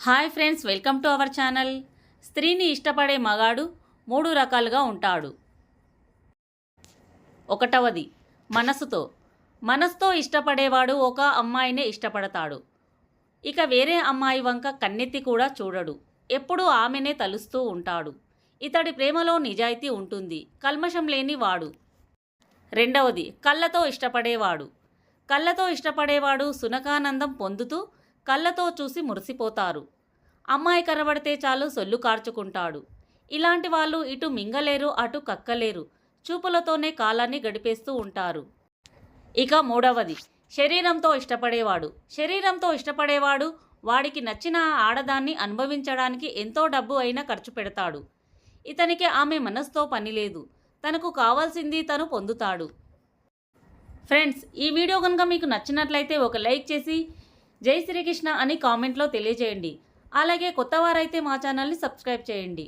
Hi friends welcome to our channel. స్త్రీని ఇష్టపడే మగాడు మూడు రకాలుగా ఉంటాడు. ఒకటవది మనసుతో. మనసుతో ఇష్టపడేవాడు ఒక అమ్మాయినే ఇష్టపడతాడు. ఇక వేరే అమ్మాయి వంక కన్నెత్తి కూడా చూడడు. ఎప్పుడూ ఆమెనే తలుస్తూ ఉంటాడు. ఇతడి ప్రేమలో నిజాయితీ ఉంటుంది. కల్మషం లేని వాడు. రెండవది కళ్ళతో ఇష్టపడేవాడు. కళ్ళతో ఇష్టపడేవాడు సునకానందం పొందుతూ కళ్ళతో చూసి మురిసిపోతారు. అమ్మాయి కనబడితే చాలు సొల్లు కార్చుకుంటాడు. ఇలాంటి వాళ్ళు ఇటు మింగలేరు అటు కక్కలేరు. చూపులతోనే కాలాన్ని గడిపేస్తూ ఉంటారు. ఇక మూడవది శరీరంతో ఇష్టపడేవాడు. శరీరంతో ఇష్టపడేవాడు వాడికి నచ్చిన ఆడదాన్ని అనుభవించడానికి ఎంతో డబ్బు అయినా ఖర్చు పెడతాడు. ఇతనికి ఆమె మనస్తో పని లేదు. తనకు కావాల్సింది తను పొందుతాడు. ఫ్రెండ్స్ ఈ వీడియో కనుక మీకు నచ్చినట్లయితే ఒక లైక్ చేసి జై శ్రీకృష్ణ అని కామెంట్లో తెలియజేయండి. అలాగే కొత్త వారైతే మా ఛానల్ని సబ్స్క్రైబ్ చేయండి.